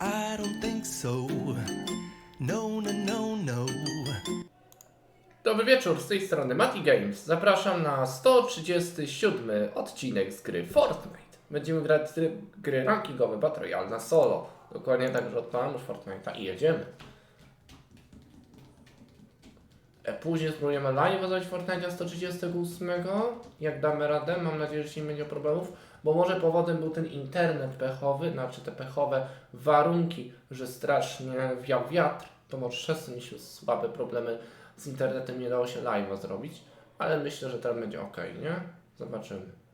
I don't think so. No, no, no, no. Dobry wieczór, z tej strony Mati Games. Zapraszam na 137 odcinek z gry Fortnite. Będziemy grać tryb gry rankingowe Battle Royale na solo. Dokładnie tak, że odpalam już Fortnite'a i jedziemy. E, Później spróbujemy live zrobić Fortnite'a 138. Jak damy radę, mam nadzieję, że nie będzie problemów, bo może powodem był ten internet pechowy, znaczy te pechowe warunki, że strasznie wiał wiatr, to może przez to mieliśmy słabe problemy z internetem, nie dało się live'a zrobić, ale myślę, że teraz będzie ok, nie? Zobaczymy.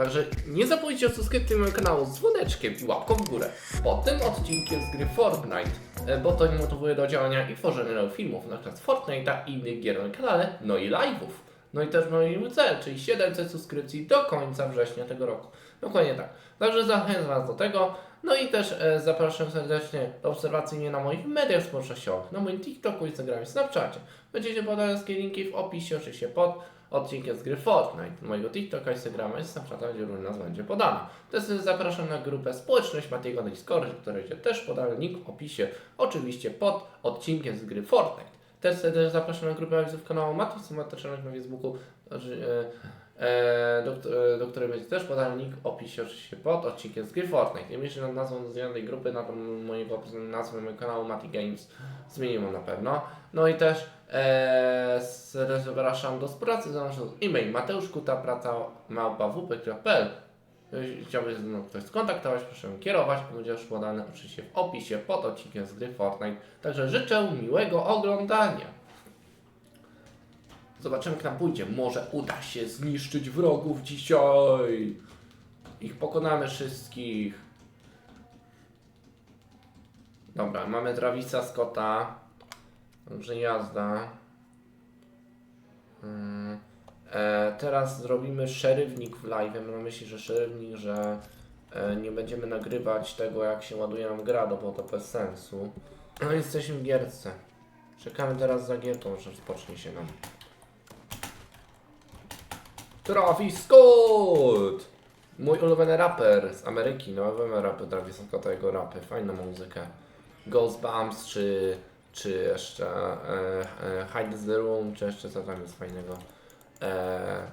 Także nie zapomnijcie o subskrypcji mojego kanału z dzwoneczkiem i łapką w górę. Po tym odcinkiem z gry Fortnite, e, bo to mnie motywuje do działania i tworzenia nowych filmów, na przykład Fortnite'a i innych gier na kanale, no i live'ów. No i też mój cel, czyli 700 subskrypcji do końca września tego roku. Dokładnie tak. Także zachęcam Was do tego. No i też e, zapraszam serdecznie do obserwacji mnie na moich mediach społecznościowych, na moim TikToku, Instagramie, Snapchacie. Będziecie podane wszystkie linki w opisie, oczywiście pod odcinkiem z gry Fortnite, mojego TikToka, Instagrama i Snapchata, gdzie również nazwa będzie podana. Też zapraszam na grupę Społeczność Matiego na Discordzie, której też podany link w opisie, oczywiście pod odcinkiem z gry Fortnite. Też zapraszam na grupę widzów kanału Mati Symetrycznych na Facebooku, e, do, e, do której będzie też podany link w opisie, oczywiście pod odcinkiem z gry Fortnite. I myślę, że nazwą zmienionej grupy na tą mojego nazwę mojego kanału Mati Games zmienimy na pewno. No i też e, zapraszam do współpracy z naszą e-mail mateuszkuta.praca.wp.pl Jeśli chciałbyś ze mną ktoś skontaktować, proszę kierować, będzie już podane oczywiście w opisie pod odcinkiem z gry Fortnite. Także życzę miłego oglądania. Zobaczymy jak nam pójdzie. Może uda się zniszczyć wrogów dzisiaj. Ich pokonamy wszystkich. Dobra, mamy Travisa Scotta. Dobrze, jazda. Mm. E, teraz zrobimy szerywnik w live. Mam na myśli, że szerywnik, że e, nie będziemy nagrywać tego, jak się ładuje nam gra, no bo to bez sensu. No jesteśmy w gierce. Czekamy teraz za gierką, że rozpocznie się nam. Travis Scott! Mój ulubiony raper z Ameryki. No, ulubiony raper Travis Scotta, jego rapy. Fajna muzyka. Ghost Bumps, czy, czy jeszcze e, e, Hide the Room, czy jeszcze co tam jest fajnego. E,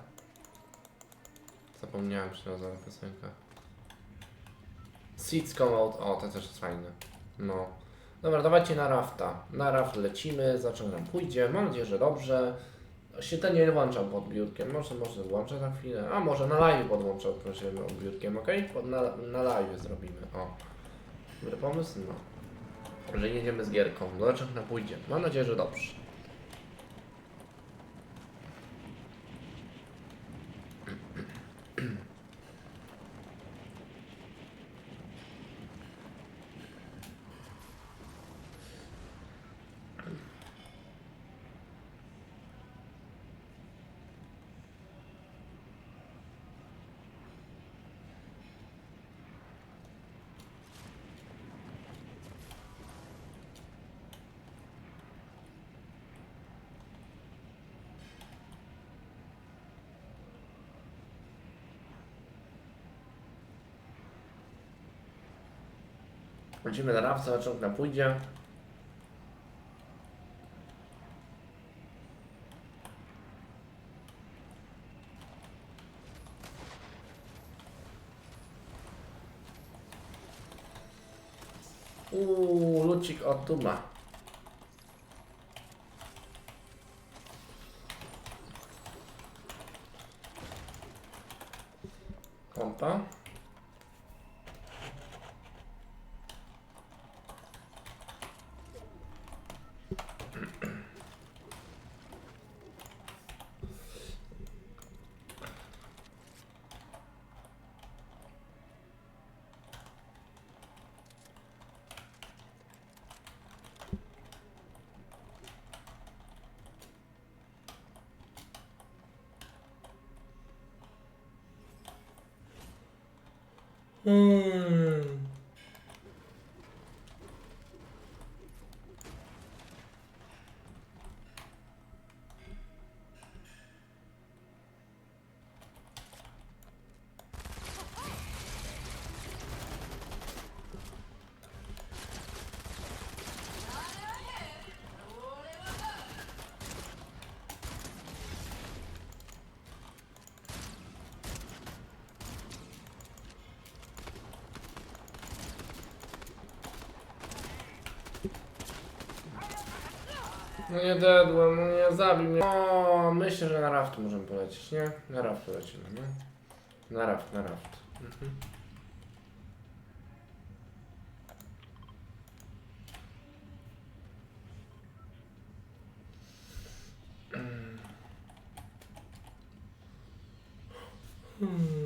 zapomniałem, czy nazywa piosenka. Seeds Come Out, o, to też jest fajne. No. Dobra, dawajcie na rafta. Na raft lecimy, zobaczymy nam pójdzie. Mam nadzieję, że dobrze. Świetnie nie włączam pod biurkiem, może, może włączę za chwilę. A może na live podłączę prosimy pod biurkiem, ok? Pod, na, na live zrobimy, o. Dobry pomysł? No. Że jedziemy z gierką, zobaczymy jak nam pójdzie. Mam nadzieję, że dobrze. Chodzimy na raft, zobaczymy jak nam pójdzie. Uuu, lucik od. Hmm. No nie dedłem, no nie zabił mnie. O, myślę, że na raft możemy polecieć, nie? Na raft lecimy, nie? Na raft, na raft. Mhm. Hmm.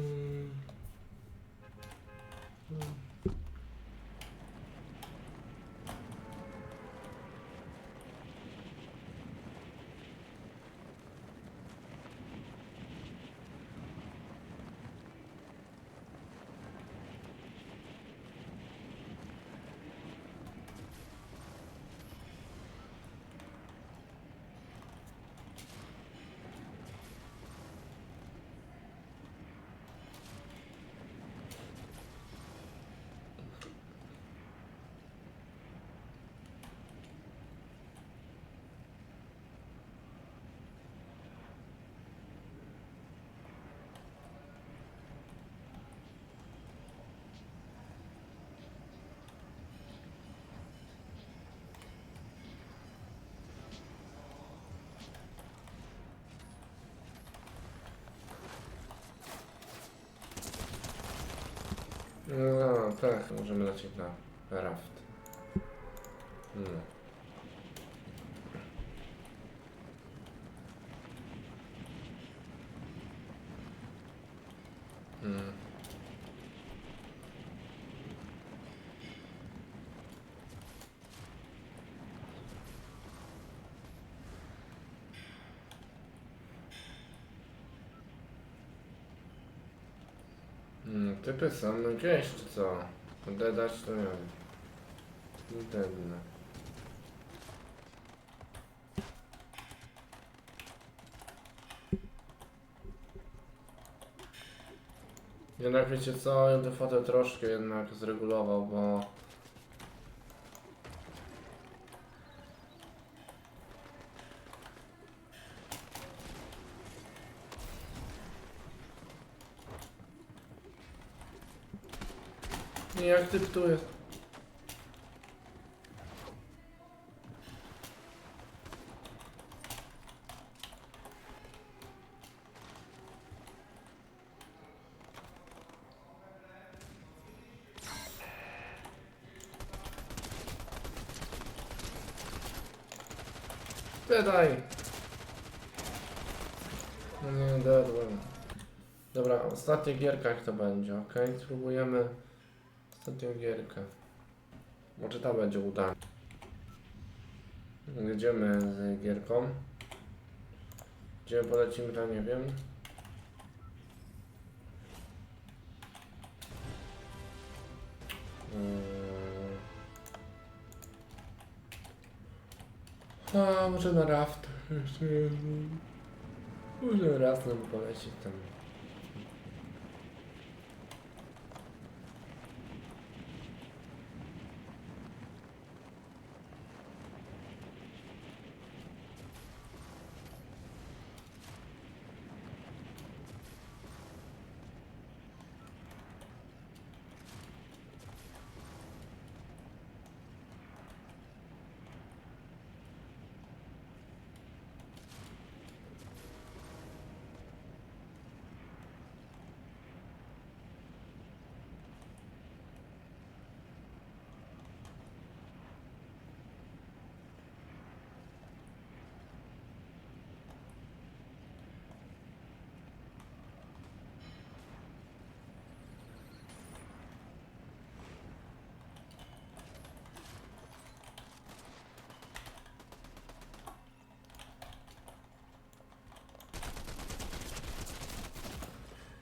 No tak, możemy lecieć na raft. No. Mm. Typy są no gdzieś czy co? Dodać to nie wiem. Nintendo. Jednak wiecie co, ja tę fotę troszkę jednak zregulował, bo... Nie, jak typ tu jest? Dedaj! No nie, dedłem. Dobra, ostatnia gierka jak to będzie, ok? Spróbujemy ostatnią gierkę. Może ta będzie udana. Jedziemy z gierką. Gdzie polecimy, to nie wiem. Yy. A, może na raft. Może raz nam polecieć tam.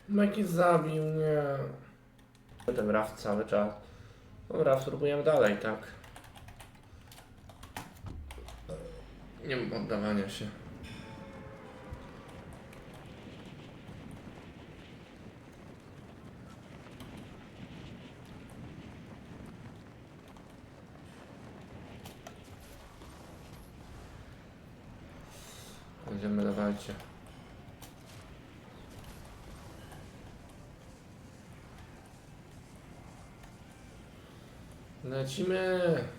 Maki zabił mnie. ten raft cały czas. Dobra, spróbujemy dalej, tak. Nie mam poddawania się. Będziemy dawajcie. Lecimy.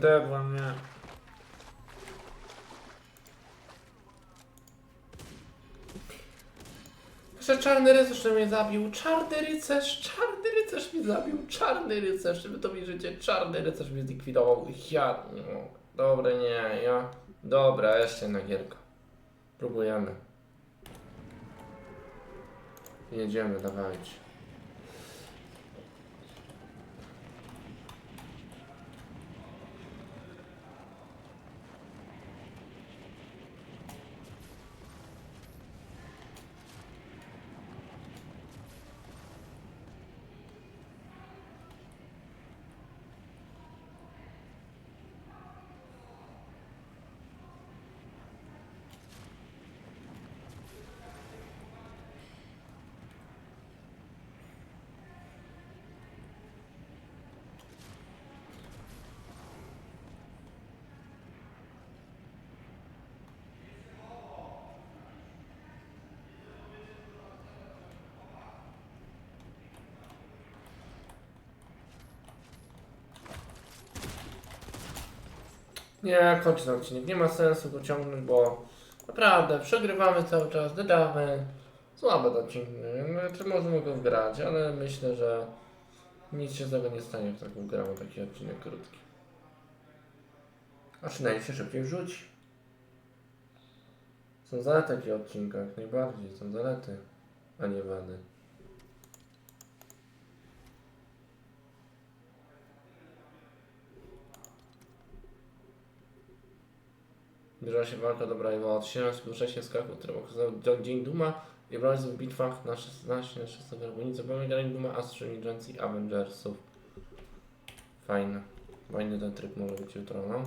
Debła mnie. Że czarny rycerz mnie zabił, czarny rycerz, czarny rycerz mnie zabił, czarny rycerz, wy to wierzycie, czarny rycerz mnie zlikwidował, ja, no, dobra, nie, ja, dobra, jeszcze jedna gierka, próbujemy, jedziemy, dawajcie. Nie, kończę ten odcinek. Nie ma sensu go ciągnąć, bo naprawdę przegrywamy cały czas, dodamy. Słabe to odcinek. Znaczy możemy go wgrać, ale myślę, że nic się z tego nie stanie, jak tak ugramy taki odcinek krótki. A przynajmniej się szybciej wrzuci. Są zalety takich odcinkach, najbardziej. Są zalety, a nie wady. Zbliża się walka dobra i od 17 wcześniej skaku, który okazał Dzień Duma i brał w bitwach na 16 na 16 gargonicy, pełnej galeń Duma, Astro Agency i Avengersów. Fajne. Fajny ten tryb może być jutro, no.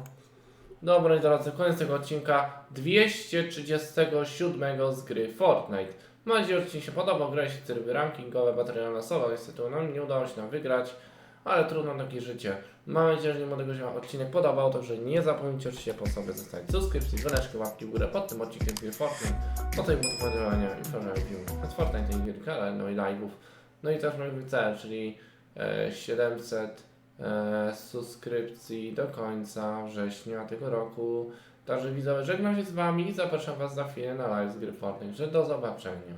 Dobra i drodzy, koniec tego odcinka 237 z gry Fortnite. Mam nadzieję, że odcinek się podobał, w tryby rankingowe, bateria losowa, niestety nam nie udało się nam wygrać, ale trudno takie życie. Mam nadzieję, że mimo tego się odcinek podobał, także nie zapomnijcie oczywiście po sobie zostawić subskrypcji, dzwoneczki, łapki w górę pod tym odcinkiem gry Fortnite, po tej motywowania i wczoraj z Fortnite i gierka, ale no i live'ów. No i też mój cel, czyli e, 700 e, subskrypcji do końca września tego roku. Także widzowie, żegnam się z Wami i zapraszam Was za chwilę na live z gry Fortnite. Że do zobaczenia.